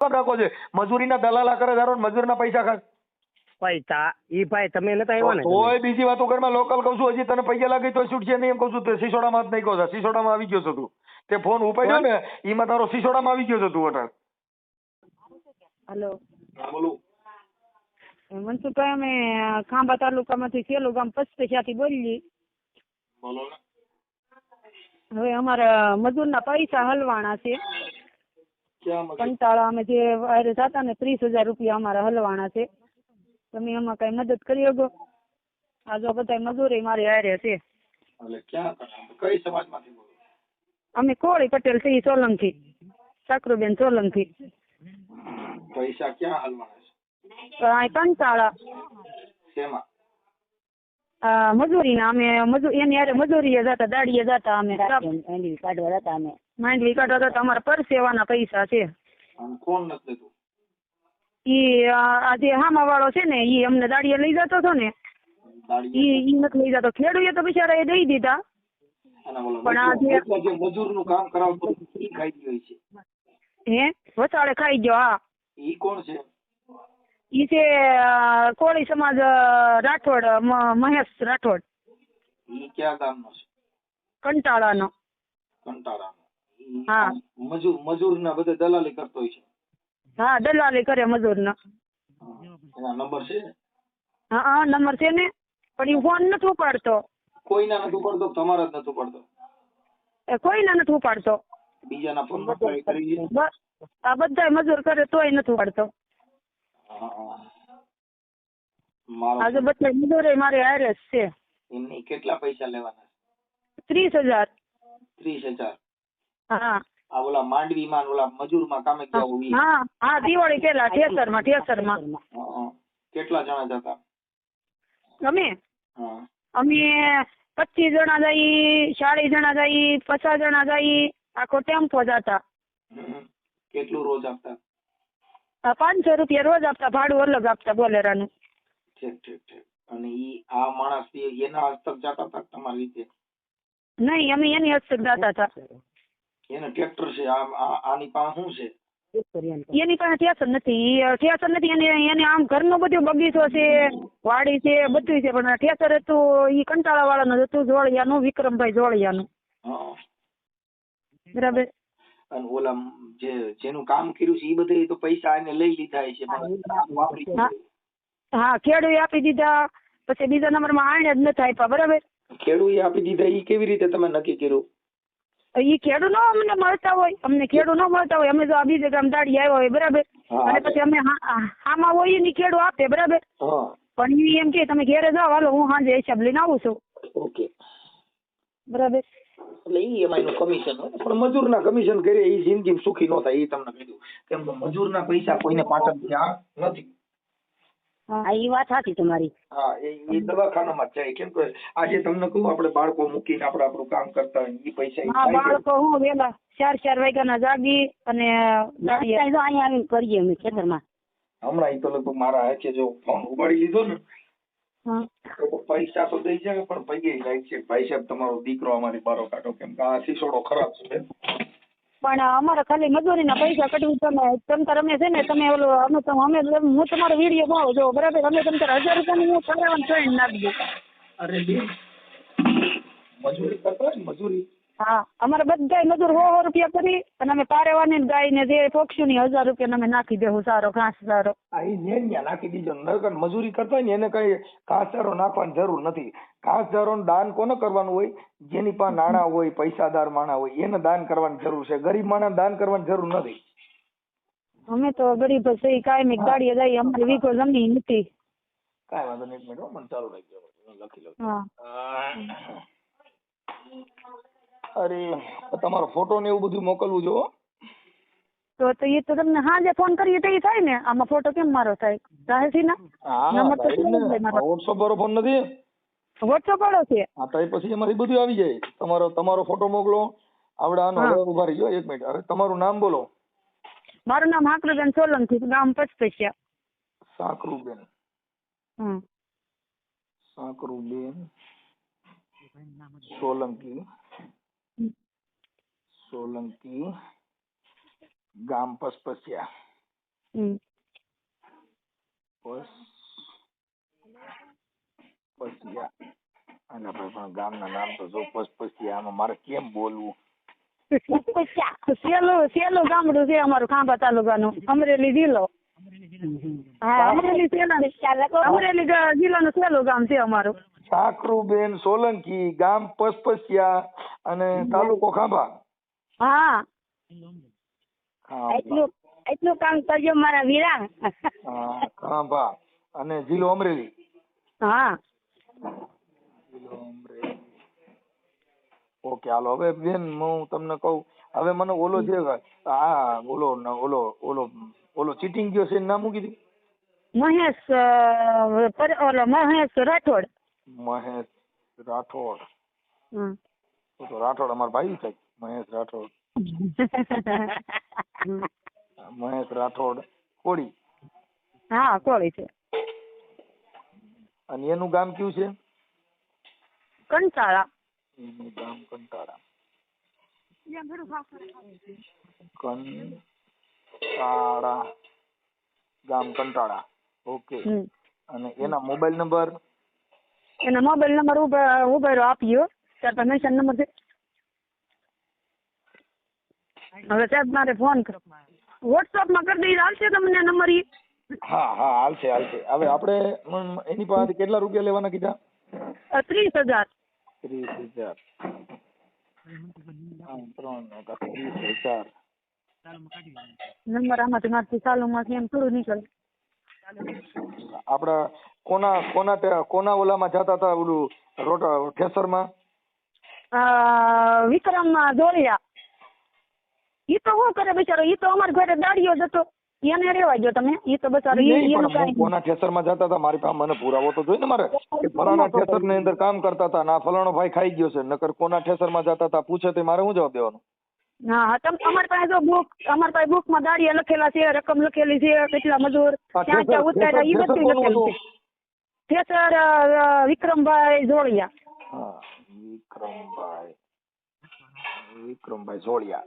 કામ રાખો છે? મજૂરીના દલાલા કરે ધારો મજૂરના પૈસા ખાય. પૈસા ઈ ભાઈ તમે નતા આવ્યા ને તોય બીજી વાતો ઘરમાં લોકલ કહું છું હજી તને પૈસા લાગી તો છૂટશે નહીં એમ કહું છું. તે સિસોડામાં જ નહીં કહો સિસોડામાં આવી ગયો છો તું. તે ફોન ઉપાડ્યો ને એમાં તારો સિસોડામાં આવી ગયો છો તું અટાણ. હેલો. બોલું. મનસુખભાઈ અમે ખાંભા તાલુકામાંથી સેલું ગામ પચપેસિયાથી બોલીએ બોલો હવે અમારા મજૂરના પૈસા હલવાના છે? કંટાળા અમે જે વાયરસ હતા ને ત્રીસ હજાર રૂપિયા અમારા હલવાના છે. તમે એમાં કઈ મદદ કરી શકો? આ જો બધા મજૂરી મારી હારે છે. કઈ સમાજમાંથી અમે કોળી પટેલથી સોલંકી. સાકરુબેન સોલંકી. પૈસા ક્યાં હલવાના છે? કંટાળા. શેમાં? આ મજૂરીના અમે મજૂર એની હારે મજૂરીએ જતા દાડીએ જતા અમે. કાઢવા જતા અમે. માંડવી કાઢવા તમારા પર સેવાના પૈસા છે. કોણ નથી દેતું ઈ આ જે હામા વાળો છે ને ઈ અમને દાડીએ લઈ જતો હતો ને ઈ ઈ નથી લઈ જતો. ખેડૂએ તો બિચારા એ દઈ દીધા. પણ આ જે- મજૂરનું કામ કરાવતો ઈ ખાઈ ગયો છે. હે? વસાડે ખાઈ ગયો હા. ઈ કોણ છે? ઈ છે કોળી સમાજ રાઠોડ મહેશ રાઠોડ. ઈ ક્યાં ગામનો છે? કંટાળાનો. કંટાળાનો. હા. મજૂર ના બધા દલાલી કરતો હોય છે. હા દલાલી કરે મજૂરનો. એના નંબર છે? હા હા નંબર છે ને? પણ એ ફોન નથી ઉપાડતો. કોઈના નથી ઉપાડતો તમારા જ નથી ઉપાડતો? એ કોઈને નથી ઉપાડતો. બીજાના ફોન આ બધા મજૂર કરે તોય નથી ઉપાડતો. આજે બધા મજૂરે મારે હારે છે. એમની કેટલા પૈસા લેવાના ત્રીસ હજાર. ત્રીસ હજાર. હા. આ ઓલા માંડવીમાં માં ઓલા મજૂરમાં કામે ગયા હોય હા હા દિવાળી પેલા ઠેસરમાં ઠેસરમાં. કેટલા જણા જતા અમે? અમે પચીસ જણા જઈ ચાલીસ જણા જઈ પચાસ જણા જઈ આખો ટેમ્પો જતા કેટલું રોજ આપતા? પાંચસો રૂપિયા રોજ આપતા ભાડું અલગ આપતા બોલેરાનું. ઠીક ઠીક ઠીક. અને ઈ આ માણસ એના હસ્તક જતા હતા તમારી રીતે? નહીં અમે એની હસ્તક જતા હતા. એને ટ્રેક્ટર છે આ આ- આની પાસે શું છે? એની પાસે ઠેસર નથી. ઠેસર નથી એને એને આમ ઘરનો બધો બગીચો છે વાડી છે બધું છે પણ ઠેસર હતું ઈ કંટાળા વાળાનું હતું જોડિયાનું વિક્રમભાઈ જોડિયાનું બરાબર. અને ઓલા જે જેનું કામ કર્યું છે એ બધે તો પૈસા એને લઈ લીધા છે હા. હા. ખેડૂએ આપી દીધા પછી બીજા નંબરમાં આણે જ નથી આપ્યા બરાબર? ખેડૂએ આપી દીધા એ કેવી રીતે તમે નક્કી કર્યું? ઈ ખેડૂ નો અમને મળતા હોય. અમને ખેડૂ નો મળતા હોય. અમે જો આ બીજે ગામ દાડી આવ્યા હોય બરાબર? અને પછી અમે હા- હોયની ખેડૂ આપે બરાબર? પણ ઈ એમ કે તમે ઘેરે જાઓ હાલો હું સાંજે હિસાબ લઈને આવું છું. ઓકે. બરાબર? એટલે ઈ એમાં એનું કમિશન હોય. પણ મજૂરના કમિશન કરીએ એ જિંદગી સુખી ન થાય એ તમને કીધું. કેમ કે મજૂરના પૈસા કોઈને પાછળ નથી. હા એ વાત સાચી તમારી. હા એ એ દવાખાનામાં જાય. કેમ કે આજે તમને કહું આપણે બાળકો મૂકીને આપણે આપણું કામ કરતા હોય એ પૈસા હા બાળકો હું વેલા ચાર ચાર વાગ્યાના જાગી અને અહીંયા આવીને કરીએ અમે ખેતરમાં. હમણાં તો લગભગ મારા હાથે જો ફોન ઉપાડી લીધો ને પૈસા તો દઈ જાય પણ ભાઈ છે ભાઈ સાહેબ તમારો દીકરો અમારી બારો કાઢો. કેમ કે આ સિસોડો ખરાબ છે. પણ અમારે ખાલી મજૂરીના પૈસા કટવી તમે તમ તાર અમે છે ને તમે ઓલો અમે અમે હું તમારો વીડિયો ભાવ જો બરાબર? અમે તમ તાર હજાર રૂપિયાની હું કરાવવાનું ટ્રેન નાખી દઉં. અરે મજૂરી કરતો મજૂરી. હા અમારે બધાય મજૂર સો સો રૂપિયા કરી અને અમે પારેવાની ગાય ને જે પક્ષીની હજાર રૂપિયા અમે નાખી દેવું સારો ઘાસ સારો. આ ન્યા ન્યા નાખી દીધો નરકન મજૂરી કરતા હોય ને એને કઈ ઘાસચારો નાખવાની જરૂર નથી. ઘાસચારોનું દાન કોને કરવાનું હોય? જેની પાસે નાણાં હોય પૈસાદાર માણા હોય એને દાન કરવાની જરૂર છે. ગરીબ માણસ દાન કરવાની જરૂર નથી. અમે તો ગરીબ છે કાયમી ગાડીએ જાય અમારી વીઘો જમીન નથી. કાંઈ વાંધો નહીં એક મિનિટ મને ચાલુ રાખજો. લખી લઉં હા. અરે તમારો ફોટો ને એવું બધું મોકલવું જો. તો તો એ તો તમને હાજે ફોન કરીએ તો એ થાય ને. આમાં ફોટો કેમ મારો થાય? રાહસી ના નંબર તો. વોટ્સઅપ વાળો ફોન નથી? વોટ્સઅપ વાળો છે? હા તો પછી એમાંથી બધું આવી જાય. તમારો તમારો ફોટો મોકલો. આપણે આનો ઊભા રહીજો એક મિનિટ હવે તમારું નામ બોલો. મારું નામ હાકરુબેન સોલંકી ગામ પચપેશિયા સાકરુબેન. હમ. સાકરુબેન સોલંકી. સોલંકી ગામ પસપસિયા. પસ પસિયા. અને ભાઈ પણ ગામના નામ તો જો પસ પસિયા મારે કેમ બોલવું? સેલું સેલું ગામડું છે અમારું ખાંભા તાલુકાનું. અમરેલી જિલ્લો. હા અમરેલી જિલ્લા અમરેલી જિલ્લાનું સેલું ગામ છે અમારું. સાકરુબેન સોલંકી ગામ પસપસિયા અને તાલુકો ખાંભા. હા. એટલું એટલું કામ કરજો મારા વીરા ખાંભા. અને જિલ્લો અમરેલી. હા. જિલ્લો અમરેલી. ઓકે હાલો. હવે બેન હું તમને કહું હવે મને ઓલો છે આ ઓલો ઓલો ઓલો ઓલો ચીટિંગ ગયો છે નામ મૂકી દીધું મહેશ ઓલો મહેશ રાઠોડ. મહેશ રાઠોડ. તો રાઠોડ અમારા ભાઈ છે. મહેશ રાઠોડ. મહેશ રાઠોડ કોળી. હા કોળી છે. અને એનું ગામ કયું છે? કંટાળા. એનું ગામ કંટાળા. કંટાળા. ગામ કંટાળા. ઓકે. અને એના મોબાઈલ નંબર? એના મોબાઈલ નંબર ઊભા ઉભેરો આપ્યો. ચાર પાંચ મેન્શન નંબર છે. હવે સાહેબ મારે ફોન કરો વોટ્સઅપમાં કરી દઈ હાલશે તમને નંબર ઈ? હા હા હાલશે હાલશે. હવે આપણે એની પાસે કેટલા રૂપિયા લેવાના કીધા? ત્રીસ હજાર. ત્રીસ હજાર. ત્રણ હજાર. નંબર આમાંથી મારથી ચાલુમાંથી એમ થોડું નીકળે. આપડા કોના કોના તે- કોના ઓલામાં જતા હતા ઓલું રોટ ઠેસરમાં? અ, વિક્રમ જોડિયા ઈ તો શું કરે બિચારો? ઈ તો અમારા ઘરે દાડીઓ જતો એને રેવા જો તમે. ઈ તો બચારો ઈ- નહીં, એનું પણ હું કાંઈ કોના ઠેસરમાં જતા હતા મારી પાસે મને પુરાવો તો જોઈએ ને મારે? કે ફલાણા ઠેસરની અંદર કામ કરતા હતા ના ફલાણો ભાઈ ખાઈ ગયો છે નકર કોના ઠેસરમાં જતા હતા પૂછે તે મારે શું જવાબ દેવાનો? હા હા તમ અમારી પાસે જો બુક અમારી પાસે બુકમાં દાડિયા લખેલા છે રકમ લખેલી છે કેટલા મજૂર આ ક્યાં ક્યાં ઠેસર- ઉતાર્યા ઈ ઠેસર બધું કોનું લખેલું છે. ઠેસર વિક્રમભાઈ જોડિયા હા વિક્રમભાઈ વિક્રમભાઈ જોડિયા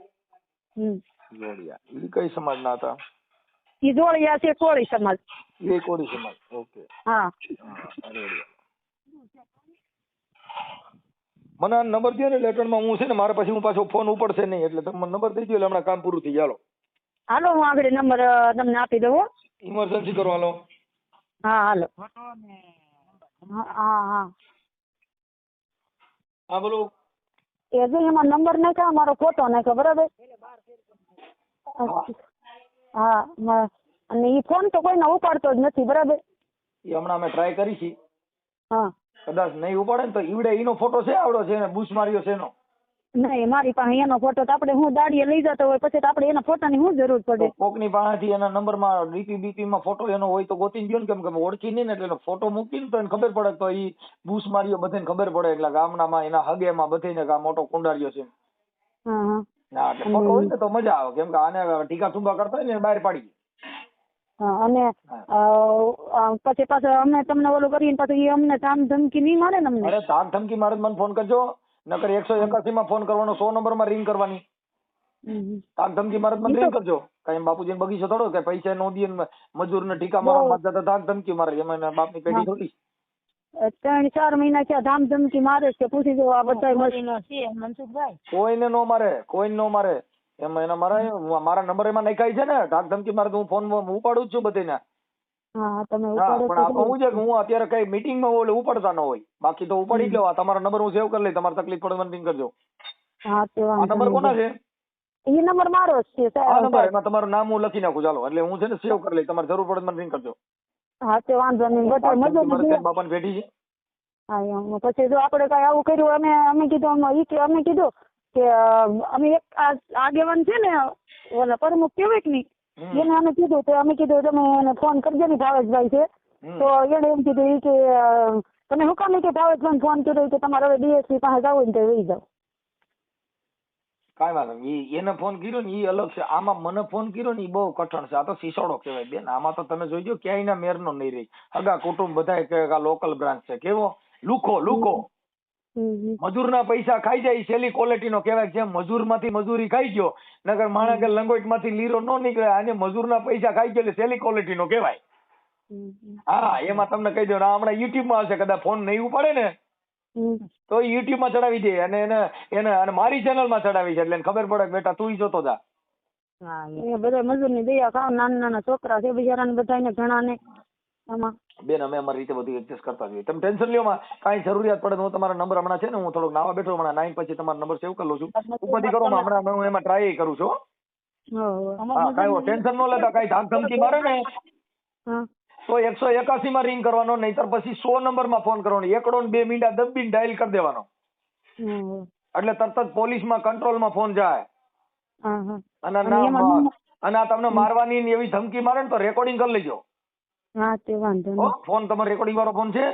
હમ. જોડિયા એ કઈ સમાજના હતા? એ જોડિયા છે કોળી સમાજ. એ કોળી સમાજ. ઓકે. હા. હા, મને નંબર દો ને લેટરમાં હું છે ને મારે પછી હું પાછો ફોન ઉપડશે નહીં એટલે તમે નંબર દઈ દો એટલે હમણાં કામ પૂરું થઈ ચાલો હાલો. હું આગળ નંબર તમને આપી દઉં ઇમરજન્સી કરો હાલો. હા હાલો. હા હા હા. બોલો. એ જો એમાં નંબર નાખ્યો મારો ફોટો નાખ્યો બરાબર? હા. અને ઈ ફોન તો કોઈને ઉપાડતો જ નથી બરાબર? એ હમણાં અમે ટ્રાય કરી છે. હા. કદાચ નહીં ઉપાડે ને તો ઈવડે ઈનો ફોટો છે આવડો છે ને બુશ માર્યો છે એનો. નહીં મારી પાસે એનો ફોટો તો આપણે હું દાડીએ લઈ જતો હોય પછી તો આપણે એના ફોટાની શું જરૂર પડે? કોકની પાસેથી એના નંબરમાં ડીપી બીપી માં ફોટો એનો હોય તો ગોતી ગયો ને કેમ કે ઓળખી નહીં ને એટલે ફોટો મૂકીને તો એને ખબર પડે તો એ બૂસ માર્યો બધાને ખબર પડે એટલે ગામડામાં એના હગેમાં બધાને આ મોટો કુંડાર્યો છે. હા એટલે ફોટો હોય ને તો મજા આવે કેમ કે આને ટીકા ઠુંબા કરતા હોય ને બહાર પાડી અને પછી પાછો અમે તમને ઓલું કરીને પાછું એ અમને ધામ ધમકી નહીં મારે ને અમને? અરે ધામ ધમકી મારે મને ફોન કરજો. નકર એકસો એકાસી માં ફોન કરવાનો સો નંબરમાં રિંગ કરવાની. તાક ધમકી મારે મને રિંગ કરજો. કઈ બાપુજી બગીચો થોડો કે પૈસા નો દે ને મજૂર ને ટીકા મારવા માં જતા તાક ધમકી મારે. એમાં બાપ બાપની પેઢી થોડી. ત્રણ ચાર મહિના થયા ધામ ધમકી મારે છે. પૂછી જો આ બધા છે મનસુખભાઈ? કોઈને નો મારે કોઈને નો મારે. એમાં એના મારા મારા નંબર એમાં નખાય છે ને. તાક ધમકી મારે તો હું ફોન ઉપાડું જ છું બધીને. હા તમે હા ઉપાડો પણ તો આમાં છે કે હું અત્યારે કઈ મીટિંગમાં ઓલે ઉપાડતા ન હોય. બાકી તો ઉપાડી જ લેવા. તમારો નંબર હું સેવ કરી લઈ તમારે તકલીફ પડે મને ring કરજો. હા તે આ વાંધો નંબર કોના છે? ઈ નંબર મારો જ છે આ સાહેબ. નંબર એમાં તમારું નામ હું લખી નાખું. ચાલો એટલે હું છે ને સેવ કરી લઈ તમારે જરૂર પડે તો મને કરજો. હા તે વાંધો નહીં. બધા મારે નથી. બાપાની છે. હા એમ. પછી જો આપણે કઈ આવું કર્યું અમે અમે કીધું અમે ઈ કે અમે કીધું કે અ, અમે એક આ આગેવાન છે ને ઓલા પ્રમુખ કેવાય કે નહીં. એને અમે કીધું તો અમે કીધું તમે એને ફોન કરજો ને ભાવેશભાઈ છે. તો એને એમ કીધું કે તમે હું કામ કે ભાવેશભાઈ ફોન કર્યો કે તમારે હવે ડીએસપી પાસે જવું ને તો રહી જાવ કાંઈ વાંધો નહીં. એને ફોન કર્યો ને ઈ અલગ છે. આમાં મને ફોન કર્યો ને એ બહુ કઠણ છે. આ તો શીશોડો કહેવાય બેન. આમાં તો તમે જોઈજો ક્યાંયના મેરનો નહીં રહી. હગા કુટુંબ બધાય કે આ લોકલ બ્રાન્ચ છે. કેવો? લુખો લુખો. મજૂરના પૈસા ખાઈ જાય સેલી ક્વોલિટીનો કહેવાય જેમ મજૂરમાંથી મજૂરી ખાઈ ગયો નગર માણસ કે લંગોટમાંથી લીરો ન નીકળે આને મજૂરના પૈસા ખાઈ ગયો એટલે સેલી ક્વોલિટીનો કહેવાય. હા એમાં તમને કહી દઉં હમણાં હમણાં યુટ્યુબમાં આવશે કદાચ ફોન નહીં ઉપાડે ને. તો યુટ્યુબમાં ચડાવી દે અને એને એને અને મારી ચેનલમાં ચડાવી છે એટલે ખબર પડે કે બેટા તું જોતો જા હા એ બધા મજૂરની દયા ખાવ નાના નાના છોકરા છે બિચારાને બધાને ઘણાને આમાં બેન અમે અમારી રીતે બધું એડજસ્ટ કરતા જોઈએ તમે ટેન્શન લ્યો માં કાંઈ જરૂરિયાત પડે તો હું તમારો નંબર હમણાં છે ને હું થોડોક નાવા બેઠો હમણાં નાઈન પછી તમારો નંબર સેવ કરી લઉં છું. ઉપરથી કરો હમણાં હું એમાં ટ્રાય કરું છું હા. કાંઈ ટેન્શન ન લેતા કાંઈ ધાક ધમકી મારે ને. તો એકસો એકાસી માં રિંગ કરવાનો નહીતર પછી સો નંબરમાં ફોન કરવાનો. એકડો ને બે મિનિટ દબીને ડાયલ કરી દેવાનો. એટલે તરત જ પોલીસમાં કંટ્રોલમાં ફોન જાય અને ના અને આ તમને મારવાની એવી ધમકી મારે ને તો રેકોર્ડિંગ કરી લેજો. હા તે વાંધો નહીં. ફોન તમારો રેકોર્ડિંગ વાળો ફોન છે?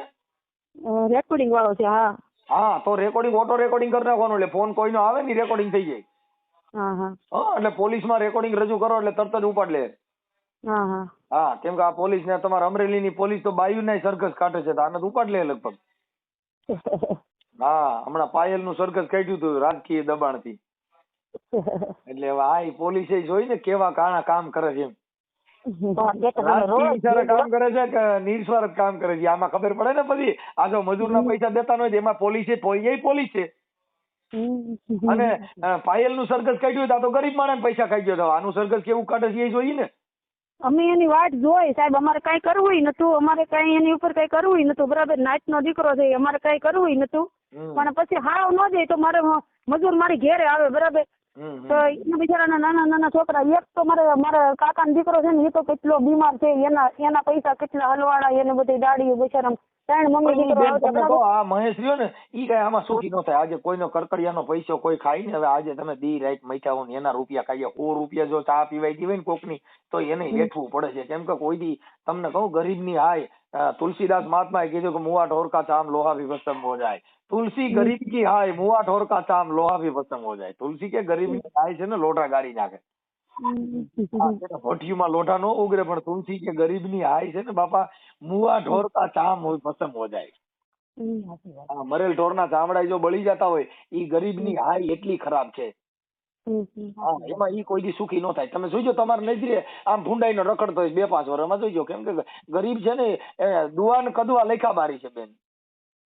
રેકોર્ડિંગ વાળો છે હા. હા તો રેકોર્ડિંગ ઓટો રેકોર્ડિંગ કરી નાખવાનું એટલે ફોન કોઈનો આવે ને રેકોર્ડિંગ થઈ જાય. હા હા. હો એટલે પોલીસમાં રેકોર્ડિંગ રજૂ કરો એટલે તરત જ ઉપાડ લે. હા હા. હા કેમ કે આ પોલીસ ને તમારા અમરેલીની પોલીસ તો બાયુ ને સરઘસ કાઢે છે તો આને ઉપાડ લે લગભગ. હા હમણાં પાયલનું સરઘસ કાઢ્યું હતું રાજકીય દબાણથી. એટલે હવે આ પોલીસે જોઈ ને કેવા કાણા કામ કરે છે એમ. કામ કરે છે કે નિસ્વાર્થ કામ કરે છે? આમાં ખબર પડે ને પછી? આ જો મજૂરના પૈસા દેતા ન હોય એમાં પોલીસ છે એ પોલીસ છે. અને પાયલનું સરઘસ કાઢ્યું હોય તો ગરીબ માણસ પૈસા ખાઈ ગયો તો. આનું સરઘસ કેવું કાઢે છે એ જોઈએ ને. અમે એની વાટ જોઈ. સાહેબ અમારે કઈ કરવું નતું અમારે કઈ એની ઉપર કઈ કરવું નતું બરાબર નાચ નો દીકરો છે અમારે કઈ કરવું નતું. પણ પછી હાવ ન જાય તો મારે મજૂર મારી ઘેરે આવે. બરાબર. તો એના બિચારાના નાના નાના છોકરા એક તો મારે મારા કાકાનો દીકરો છે ને એ તો કેટલો બીમાર છે એના એના પૈસા કેટલા હલવાડા એને બધી દાડીઓ બિચારા ત્રણ મમ્મી દીકરો બેન આવતા તમને કહો બરાબર? આ મહેશ રહ્યો ને ઈ કઈ આમાં સુખી ન થાય. આજે કોઈનો કરકડિયાનો પૈસો કોઈ ખાય ને હવે આજે તમે દી રાઈટ મૈઠા ને એના રૂપિયા ખાઈએ. ઓ રૂપિયા જો ચા પીવાય હોય ને કોકની તો એને હેઠવું પડે છે. કેમ કે કોઈ દી તમને કહું ગરીબની હાય અ, તુલસીદાસ મહાત્માએ કીધું કે મુવા ઢોર કા ચામ લોહા ભી વસમ હો જાય. તુલસી ગરીબ કી હાય મુવા ઢોર કા ચામ લોહા ભી વસમ હો જાય. તુલસી કે ગરીબની હાય છે ને લોઢા ગાડી નાખે. ભઠ્ઠીમાં લોટા નો ઉગરે પણ તુલસી કે ગરીબની હાય છે ને બાપા મુવા ઢોર કા ચામ હોય પસમ હો જાય. મરેલ ઢોર ના ચામડા જો બળી જતા હોય ઈ ગરીબની હાય એટલી ખરાબ છે. એમાં ઈ કોઈ દી સુખી ન થાય. તમે જોઈજો તમારે નજરે આમ ભૂંડાઈનો રખડતો હોય બે પાંચ વર્ષમાં જોઈજો કેમ કે ગરીબ છે ને દુવા દુઆ ને કદવા લેખા બારી છે બેન.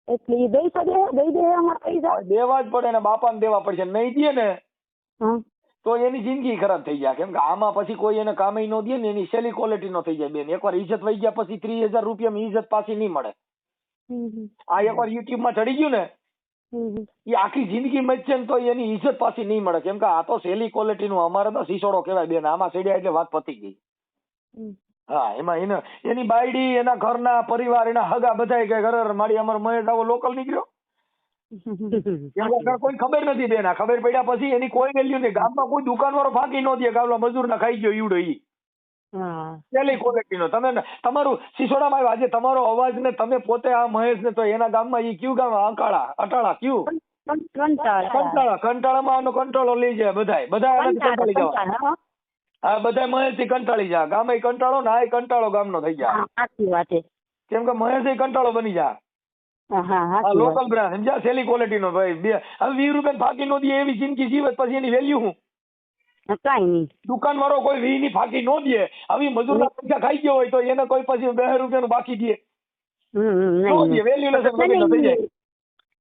એટલે એ દઈ શકે દઈ દે અમારા પૈસા. દેવા જ પડે ને બાપાને દેવા પડશે નહીં દે ને તો એની જિંદગી ખરાબ થઈ જાય. કેમ કે આમાં પછી કોઈ એને કામે ન દે ને એની સેલી ક્વોલિટી નો થઈ જાય બેન. એકવાર ઇજ્જત વહી ગયા પછી ત્રીસ હજાર રૂપિયામાં ઇજ્જત પાછી નહીં મળે. આ એકવાર યુટ્યુબમાં ચડી ગયું ને. એ આખી જિંદગી મચશે ને તો એની ઇજ્જત પાછી નહીં મળે. કેમ કે આ તો સેલી ક્વોલિટી નું અમારે તો સિસોડો કહેવાય બેન. આમાં ચડ્યા એટલે વાત પતી ગઈ. હા એમાં એને એની બાયડી એના ઘરના પરિવાર એના હગા બધાય કે ઘરે મારી અમર મહેશ આવો લોકલ નીકળ્યો. કોઈ ખબર નથી બેન. ખબર પડ્યા પછી એની કોઈ વેલ્યુ નહીં. ગામમાં કોઈ દુકાન વાળો ફાંકી ન દે ગામના મજૂર ના ખાઈ ગયો ઈવડો ઈ. પેલી ક્વોલિટીનો તમે તમારું સિસોડામાં આવ્યો આજે તમારો અવાજ ને તમે પોતે આ મહેશ ને તો એના ગામમાં ઈ કયું ગામ? અંકાળા અટાળા કયું? કંટાળા. કંટાળા. કંટાળામાં આનો કંટાળો લઈ જાય બધાય. બધા કંટાળી જવા હા. બધા મહેશથી કંટાળી જા. ગામે કંટાળો ને આ કંટાળો ગામનો થઈ જાય સાચી વાત છે. કેમ કે મહેશ કંટાળો બની જા. લોકલ બ્રાન્ડ સમજ્યા? સેલી ક્વોલિટી નો ભાઈ. હવે વીસ રૂપિયા ફાકી નો દે એવી જિંદગી જીવત પછી એની વેલ્યુ હા, કાંઈ નહીં. દુકાન વાળો કોઈ વી ની ફાકી નો દે. આવી મજૂરના પૈસા ખાઈ ગયો હોય તો એને કોઈ પછી બે બાકી હમ, નો નહીં, દે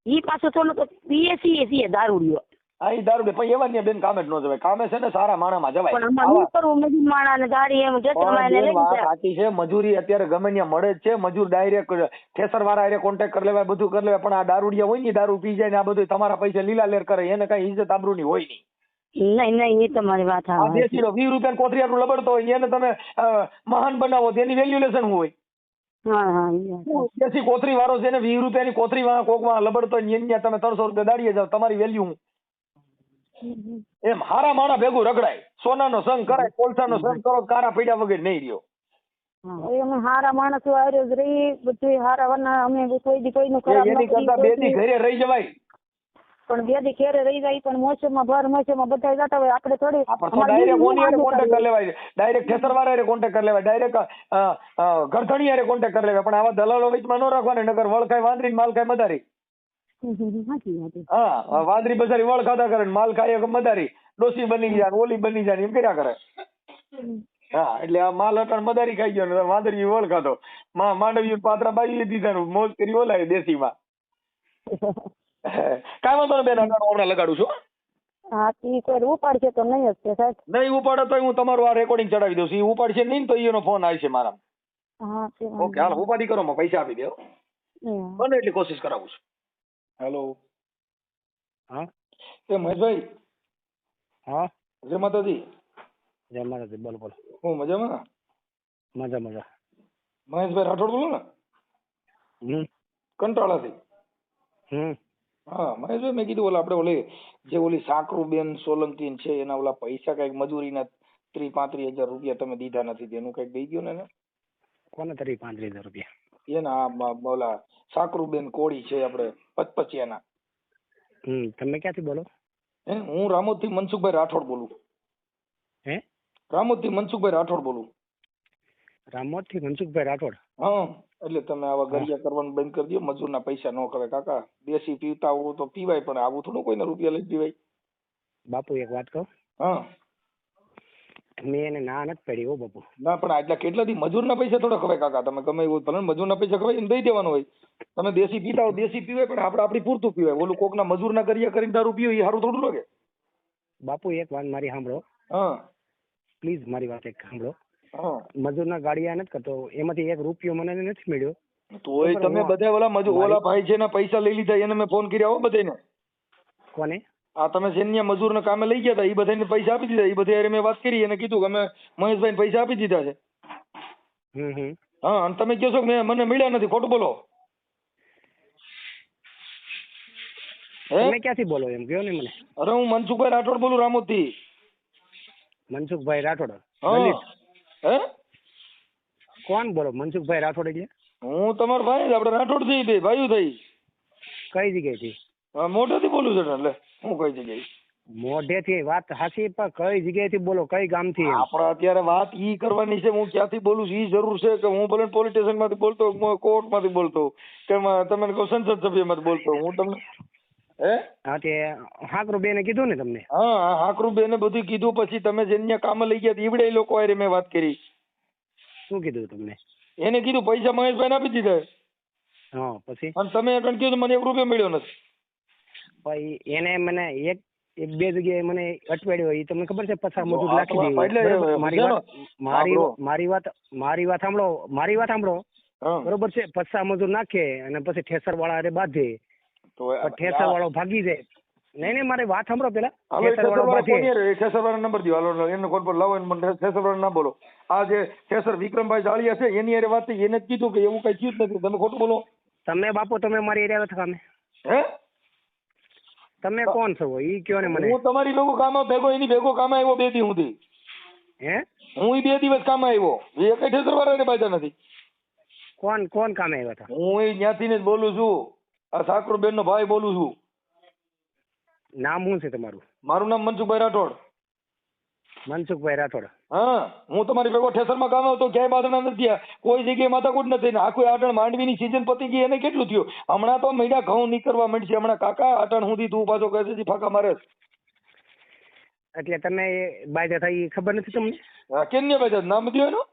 ઈ પાછો થોડો તો પીએસી એસી છીએ દારૂડિયો. હા ઈ દારૂ પણ એવા ને બેન કામે જ ન જવાય. કામે છે ને સારા માણામાં જવાય. પણ હું કરું મજૂર માણા ને ગાડી એમ જતો એને લઈ જાય. સાચી છે મજૂરી અત્યારે ગમે ત્યાં મળે જ છે. મજૂર ડાયરેક્ટ ઠેસર વાળા હારે કોન્ટેક્ટ કરી લેવાય બધું કરી લેવાય પણ આ દારૂડિયા હોય ને દારૂ પી જાય ને આ બધું તમારા પૈસા લીલા લેર કરે એને કઈ ઇજ્જત આબરૂની હોય નહીં. નહીં નહીં એ તમારી વાત આ હા દેશી વીસ રૂપિયા કોથરીયાનું લબડતો હોય એને તમે મહાન બનાવો તેની વેલ્યુલેશન હોય. દેશી કોથરી વાળો છે ને વીસ રૂપિયાની કોથરી વાળા કોકમાં લબડતો હોય ને તમે ત્રણસો રૂપિયા દાડીએ જાવ તમારી વેલ્યુ હું એમ હારા માણા ભેગું રગડાય. સોનાનો સંગ કરાય કોલસાનો સંગ કરો કારા પીડ્યા વગર નહીં રહ્યો. અમે હારા માણસો આવ્યો જ રહી બધું હારા વરના અમે કોઈ દી કોઈનું ખરાબ એની કરતા બે દી- ઘરે રહી જવાય. પણ બે દી ઘેરે રહી જાય પણ મોસમમાં ભર મોસમમાં બધા જતા હોય. આપણે થોડી ડાયરેક્ટ ઓની હારે કોન્ટેક્ટ કરી લેવાય ડાયરેક્ટ ઠેસર હારે કોન્ટેક્ટ કરી લેવાય. ડાયરેક્ટ ગરધણી હારે કોન્ટેક્ટ કરી લેવાય. પણ આવા દલાલો વચમાં ન રાખવાને નગર વળખાય વાંદરી માલ ખાય મદારી. હા વાંદરી બજારી વળ ખાતા કરે ને માલ ખાય મદારી ડોસી બની જાય ઓલી બની જાય એમ કર્યા કરે. હા એટલે આ માલ અટણ મદારી ખાઈ ગયો ને વાંદરી વળ ખાતો માં માંડવી પાત્રા બાઈ દીધા મોજ કરી ઓલાય દેશીમાં. કાંઈ વાંધો નહીં બેન અઢાર હમણાં લગાડું છું હા. ઈ કોઈ ઉપાડશે તો નહીં હશે સાહેબ. નહીં ઉપાડે તો હું તમારું આ રેકોર્ડિંગ ચડાવી દઉં છું. ઈ ઉપાડશે નહીં તો ઈનો ફોન આવશે મારા હા ઓકે હાલ ઉપાડી કરો માં પૈસા આપી દેવો બને એટલી કોશિશ કરાવું છું. હેલો. હા? એ મહેશભાઈ. હા? જય માતાજી જય માતાજી બોલો બોલો. હું મજામાં? મજા મજા. મહેશભાઈ રાઠોડ બોલો ને. હમ. કંટાળાથી. હમ. હા મહેશભાઈ મેં કીધું ઓલા આપણે ઓલી જે ઓલી સાકરુબેન સોલંકી છે એના ઓલા પૈસા કંઈક મજૂરીના ત્રીસ પાંત્રીસ હજાર રૂપિયા તમે દીધા નથી તેનું કંઈક દઈ ગયો ને એને? કોને તરી પાંત્રીસ હજાર રૂપિયા? એના આ ઓલા સાકરુબેન કોળી છે આપણે પચપચિયાના. હમ તમે ક્યાંથી બોલો? હે હું રામોદથી મનસુખભાઈ રાઠોડ બોલું. હે? રામોદથી મનસુખભાઈ રાઠોડ બોલું. રામોદથી મનસુખભાઈ રાઠોડ? હા. એટલે તમે આવા ગરિયા કરવાનું બંધ કરી દો મજૂરના પૈસા ન કરે કાકા દેશી પીવતા હોવ તો પીવાય પણ આવું થોડું કોઈને રૂપિયા લઈ પીવાય. બાપુ એક વાત કહું? હા. મેં એને ના નથી પડી હો બાપુ. ના પણ આટલા કેટલાથી મજૂરના પૈસા થોડા ખવાય કાકા? તમે ગમે એવું ભલે મજૂરના પૈસા ખવાય એને દઈ દેવાનું હોય. તમે દેશી પીતા હો દેશી પીવાય પણ આપણે આપણી પૂરતું પીવાય. ઓલું કોકના મજૂરના ગરિયા કરીને દારૂ પીવે એ સારું થોડું લાગે. બાપુ એક વાત મારી સાંભળો. હા. પ્લીઝ મારી વાત એક સાંભળો. મજૂરના ગાડિયા નથી કરતો. એમાંથી એક રૂપિયો મને નથી મળ્યો. તોય તમે બધા ઓલા મજૂર ઓલા ભાઈ છે પૈસા લઈ લીધા એને મેં ફોન કર્યા હો બધાને કોને? આ તમે જેનિયા મજૂરના કામે લઈ ગયા હતા એ બધાને પૈસા આપી દીધા. એ બધા મેં વાત કરી એને કીધું કે અમે મહેશભાઈને પૈસા આપી દીધા છે. હા અને તમે કહો છો કે મેં મને મળ્યા નથી. ખોટું બોલો. તમે ક્યાંથી બોલો એમ? ને મને. અરે હું મનસુખભાઈ રાઠોડ બોલું રામોદથી. મનસુખભાઈ રાઠોડ. હા. હે? કોણ બોલો? મનસુખભાઈ રાઠોડ એટલે? હું તમારો ભાઈ જ આપણે રાઠોડથી બે ભાઈઓ થઈ. કઈ જગ્યાએથી હા, મોઢેથી બોલું છું એટલે હું કઈ જગ્યાએ? મોઢેથી વાત હાસી પણ કઈ જગ્યાએથી બોલો? કઈ ગામથી એમ? આપણે અત્યારે વાત ઈ કરવાની છે હું ક્યાંથી બોલું છું ઈ જરૂર છે કે હું ભલે પોલીસ સ્ટેશનમાંથી બોલતો કોર્ટમાંથી બોલતો કે મ- તમે કહો સંસદ સભ્યમાંથી બોલતો હું તમને હે? હા તે હાકરું બેને કીધું ને તમને? હા હા બેને બધું કીધું પછી તમે જેને કામે લઈ ગયા ઈવડે લોકો હારે મેં વાત કરી. શું કીધું તમને? એને કીધું પૈસા મહેશભાઈ આપી દીધા. હા પછી? અને તમે અટણ કીધું મને એક રૂપિયો મળ્યો નથી. પછી એને મને એક એક બે જગ્યાએ મને અટવાડ્યો. એ તમને ખબર છે પછા હા, લાખી દે. મારી વાત મારી મારી વાત મારી વાત સાંભળો મારી વાત સાંભળો. બરોબર છે? પછા મજૂર નાખે અને પછી ઠેસર વાળા બાંધે. તો ઠેસર વાળો ભાગી જાય. નહીં નહીં મારી વાત સાંભળો પેલા. ઠેસર વાળો નંબર દ્યો. હાલો એને કોલ પર લાવો મને ઠેસર વાળો ના બોલો. આ જે ઠેસર વિક્રમભાઈ જાળિયા છે એની હારે વાત એને જ કીધું કે એવું કઈ થયું જ નથી. તમે ખોટું બોલો. તમે બાપુ તમે મારી એરિયા નથી કામે હે? તમે કોણ છો? ઈ કયો ને મને? હું તમારી ભેગો કામ ભેગો એની ભેગો કામ આવ્યો બે દી સુધી હે? હું ઈ બે દિવસ કામ આવ્યો. એ કઈ ઠેસરવાળા ને પાછા નથી. કોણ કોણ કામ આવ્યા હતા હું ત્યાંથી ને જ બોલું છું. આ ઠાકોરબેન નો ભાઈ બોલું છું. નામ શું છે તમારું? મારું નામ મનસુખભાઈ રાઠોડ. મનસુખભાઈ રાઠોડ. હા હું તમારી ભેગો ઠેસરમાં કામ આવતો ક્યાંય બાધણા નથી થયા. કોઈ જગ્યાએ માથાકૂટ નથી ને આખું આટણ માંડવીની સિઝન પતી ગઈ એને કેટલું થયું? હમણાં તો મહિના ઘઉં નીકળવા માંડશે. હમણાં કાકા આટણ સુધી તું પાછો કહે છે ફાકા મારે એટલે તમે બાજા થઈ ખબર નથી તમને? કેમ ને બાજા નામ દો એનું?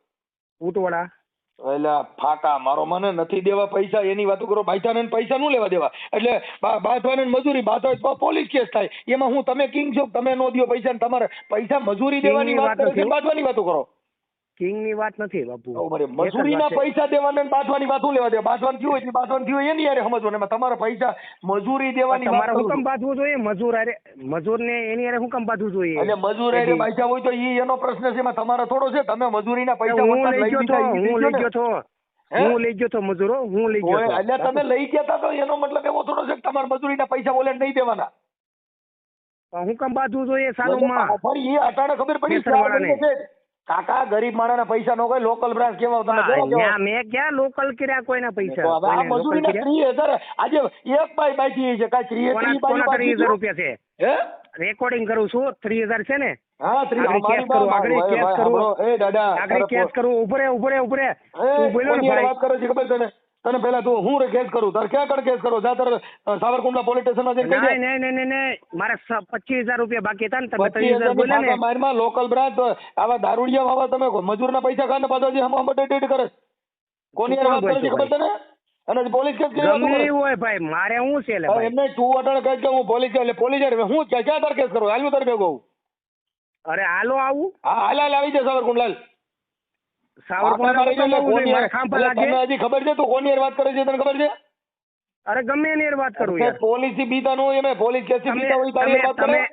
ઉટવાડા એલા ફાકા. મારો મને નથી દેવા પૈસા. એની વાતો કરો. બાઈથાને ને પૈસા નું લેવા દેવા. એટલે બાંધવાને ને મજૂરી. બાંધો તો પોલીસ કેસ થાય. એમાં હું તમે કિંગ છો તમે નો દો પૈસા ને તમારે પૈસા મજૂરી દેવાની વાત કરે. બાંધવાની વાતો કરો. કિંગની વાત નથી બાપુ. મજૂરીના પૈસા દેવાના ને બાંધવાની વાત લેવા દે? બાંધવાનું થયું એટલે બાંધવાનું થયું એની યારે સમજવું ને તમારા પૈસા મજૂરી દેવાની તમારે કરું હું કામ છું. બાંધવું જોઈએ મજૂર અરે મજૂર ને એની હારે હુકમ બાંધવું જોઈએ. એટલે મજૂર અરે પૈસા હોય તો ઈ એનો પ્રશ્ન છે એમાં તમારો થોડો છે. તમે મજૂરીના પૈસા હું લઈ ગયો છો તો હું લઈ ગયો. તો. હે? લઈ ગયો તો મજૂરો હું લઈ ગયો એટલે તમે લઈ ગયા તા તો એનો મતલબ એવો થોડો છે કે તમારે મજૂરીના પૈસા બોલે નહીં દેવાના. હું કામ બાંધવું જોઈએ સાલુમાં. પણ એ અટાણે ખબર પડી કાકા ગરીબ માણસના પૈસા નો કોઈ લોકલ બ્રાન્ચ કેવા તમે મેં ક્યાં લોકલ કર્યા કોઈના પૈસા? ત્રીસ હજાર આજે એક બાઈ બાકી છે કાંઈ ત્રીસ ત્રીસ ત્રીસ હજાર રૂપિયા છે? હે? રેકોર્ડિંગ કરું છું ત્રીસ હજાર છે ને? હા ત્રીસ કેસ કરું, આગળ કેસ કરું. સાંભળો. એ દાદા આગળ કેસ કરું ઉભરે ઉભરે ઉભરે. ને વાત કરે છે ખબર તને? તને પેલા તું હું કેસ કરું? તારે ક્યાં કણ કેસ કરો? જા તારે સાવરકુંડલા પોલીસ સ્ટેશનમાં જઈને કહી નહીં નહીં નહીં નહીં મારે પચીસ હજાર રૂપિયા બાકી હતા ને તમે પચીસ હજાર બોલ્યા ને. મારમાં લોકલ બ્રાન્ચ આવા દારૂડિયા વાવા તમે મજૂરના પૈસા ખાને પાછો જે હમ ડેટ કરે. કોની વાત કરે છે ખબર તને? અને પોલીસ કેસ કરી હોય ભાઈ મારે શું છે લે ભાઈ? એમને તું અટાણે કહે કે હું પોલીસ એટલે પોલીસ હું ક્યાં ક્યાં તાર કેસ કરું? હાલ્યું તારે ભેગો અરે હાલો આવું. હા હાલ હાલ આવી જાય સાવરકુંડલાલ. હજી ખબર છે તું કોની વાત કરે છે તને ખબર છે? અરે ગમે એની વાત કરું યાર. પોલીસ બીતા ન હોય પોલીસ કેસ બીતા હોય તારી વાત કરે? તમે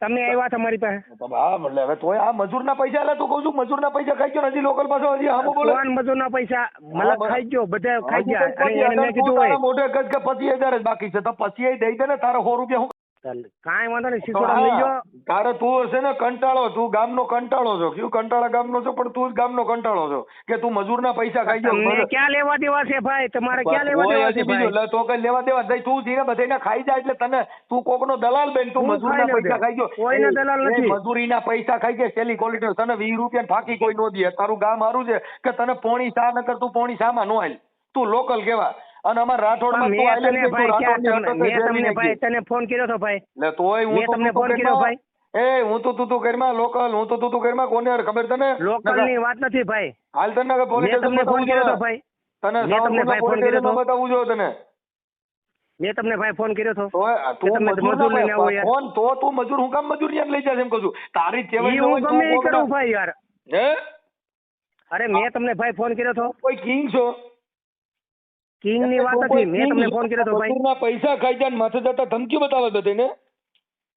તમે આવ્યા તમારી પાસે. હા એટલે હવે તોય આ મજૂરના પૈસા એટલે તું કહું છું મજૂરના પૈસા ખાઈ ગયો હજી લોકલ પાસે હજી હામું બોલે? મજૂરના પૈસા? મતલબ ખાઈ ગયો બધા ખાઈ ગયા. અને એને કીધું હોય. મોઢે કહેશ કે પચીસ હજાર જ બાકી છે તો પચીસ દઈ દે ને તારે સો રૂપિયા હું ચાલ, કાંઈ વાંધો નહીં તો લઈ જાઓ તારે તું હશે ને કંટાળો. તું ગામનો કંટાળો છો. કયું કંટાળા ગામનો છો? પણ તું જ ગામનો કંટાળો છો. કે તું મજૂરના પૈસા ખાઈ જાવ ક્યાં લેવા દેવા છે ભાઈ? તમારે ક્યાં લેવા દેવા છે બીજું તો કઈ લેવા દેવા નહીં. તું જીને બધાને ખાઈ જાય એટલે તને તું કોકનો દલાલ બેન તું મજૂરના પૈસા. ખાઈ ગયો. કોઈનો દલાલ નથી. મજૂરીના પૈસા ખાઈ ગયા સેલી ક્વોલિટી તને વીસ રૂપિયા ફાકી કોઈ નો દે. તારું ગામ સારું છે કે તને પોણી સા નકર તું પોણી સામાં નો હાલ. તું લોકલ કેવા. અને અમારા પણ રાઠોડમાં મેં તું હરકતે મેં તમને ભાઈ તને ફોન કર્યો તો ભાઈ. એટલે તોય હું તો તમને ફોન કર્યો ભાઈ. એ હું તો તું તું કરમાં લોકલ હું તો તું તું કરમાં કોને ખબર તને? લોકલની વાત નથી ભાઈ. હાલ તને કે પોલીસ તમને ફોન કર્યો તો ભાઈ. તને મેં તમને ભાઈ ફોન કર્યો તો બતાવું જો તને. મેં તમને ભાઈ ફોન કર્યો તો. તું મજૂર લઈને આવો યાર. ફોન તો તું મજૂર હું કામ મજૂર યાર લઈ જશે એમ કહું છું. તારી ચેવાઈ હું ગમે કરું ભાઈ યાર. હે? અરે મેં તમને ભાઈ ફોન કર્યો તો. કોઈ કિંગ છો? કિંગની વાત તું નથી મેં તમને ફોન કર્યો તો ભાઈ. પૈસા ખાઈ જાય માથે જતા ધમકી બતાવે બધાને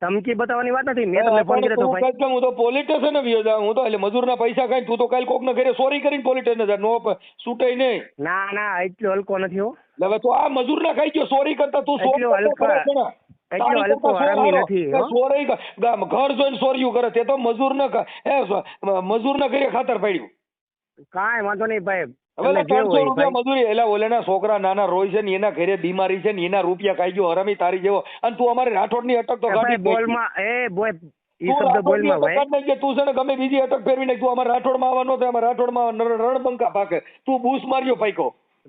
ધમકી બતાવવાની વાત નથી મેં તમને ફોન કર્યો તો ભાઈ. હું તો પોલીસ સ્ટેશને વ્યો જાઉં. હું તો એટલે મજૂરના પૈસા ખાઈ તું તો કાલ કોકને ઘરે સોરી કરીને પોલીસ સ્ટેશને જા. નો છૂટાય નહીં. ના ના એટલો હલકો નથી હો. હવે તો આ મજૂરના ખાઈ ગયો સોરી કરતા તું સોરી હલકો- ને. એટલો હલકો હરામી નથી, ઘર જોઈને સોર્યું કરે. તે તો મજૂર ન મજૂર ના ઘરે ખાતર પડ્યું. કાંઈ વાંધો નહીં ભાઈ. હવે તમને એટલે જે ત્રણસો રૂપિયા મજૂરી એટલે ઓલેના છોકરા નાના રોય છે ને એના ઘરે બીમારી છે ને એના રૂપિયા ખાઈ ગયો હરામી તારી જેવો. અને તું અમારી રાઠોડની અટક તો. બોલમાં એ બોય તું છે ને ગમે બીજી અટક ફેરવી નાખ તું અમારા રાઠોડમાં આવવાનો તો અમારા રાઠોડમાં રણ- રણબંકા પાકે તું બૂસ માર્યો પાઈકો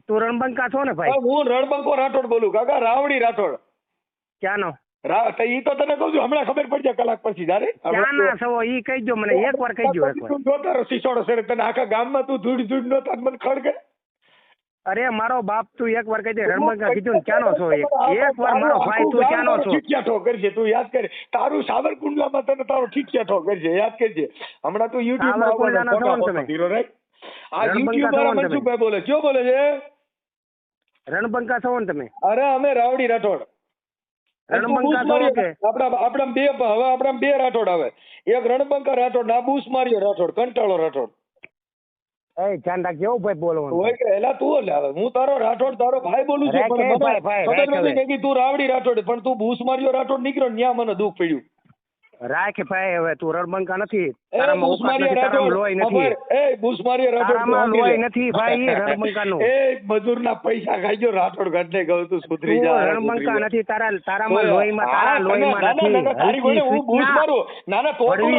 તું રણબંકા છો ને ભાઈ? હું રણબંકો રાઠોડ બોલું કાકા રાવડી રાઠોડ. ક્યાંનો? ઈ તો તને કહું છું હમણાં ખબર પડી જાય કલાક પછી જારે ના સવો ઈ કહી દો મને એક વાર કહી દો એક વાર જોતો રહો સિસોડો છે તને આખા ગામમાં તું ધૂળ ધૂળ નો થાત મને ખડકે અરે મારો બાપ તું એક વાર કહી દે રણબંકા કીધું ક્યાંનો છો એક? એક વાર મારો ભાઈ તું ક્યાંનો છો? ઠીકઠાક કરજે તું યાદ કરે. તારું સાવરકુંડલામાં તને તારો ઠીકઠાક કરજે યાદ કરજે. હમણાં તું યુટ્યુબમાં સાવરકુંડલાના છો ને તમે? આ રણબંકા યુટ્યુબ છો ને વાળા મનસુખભાઈ બોલે કયો બોલે છે. રણબંકા છો ને તમે? અરે અમે રાવડી રાઠોડ. રણબંકા બૂસ કે? આપણા આપણા બે હવે આપણા બે રાઠોડ આવે. એક રણબંકા રાઠોડ ના બૂસ માર્યો રાઠોડ કંટાળો રાઠોડ. એ ધ્યાન રાખજો ભાઈ બોલવાનું. હોય કે એલા તું હું તારો રાઠોડ તારો ભાઈ બોલું છું પણ ખબર નથી કે તું રાવડી રાઠોડ પણ તું બૂસ માર્યો રાઠોડ નીકળ્યો ન્યા મને દુઃખ પડ્યું. રાખ ભાઈ હવે તું રણબંકા નથી. તારામાં બૂસ નથી તારામાં લોહી નથી. એ રાઠોડ તારામાં લોહી નથી ભાઈ, એ રણબંકાનું. એ મજૂરના પૈસા ખાઈ ગયો રાઠોડ ઘટને કહું તું સુધરી જા રણબંકા નથી તારા તારામાં લોહીમાં તારા નથી. તારી હલકી હું બૂસ મારું. ના, તો. તું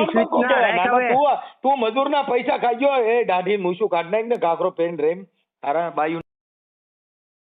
તું મજૂરના પૈસા ખાઈ ગયો એ દાઢી મૂછું કાઢ નાખ ને ઘાઘરો પેન રેમ. તારા બાયું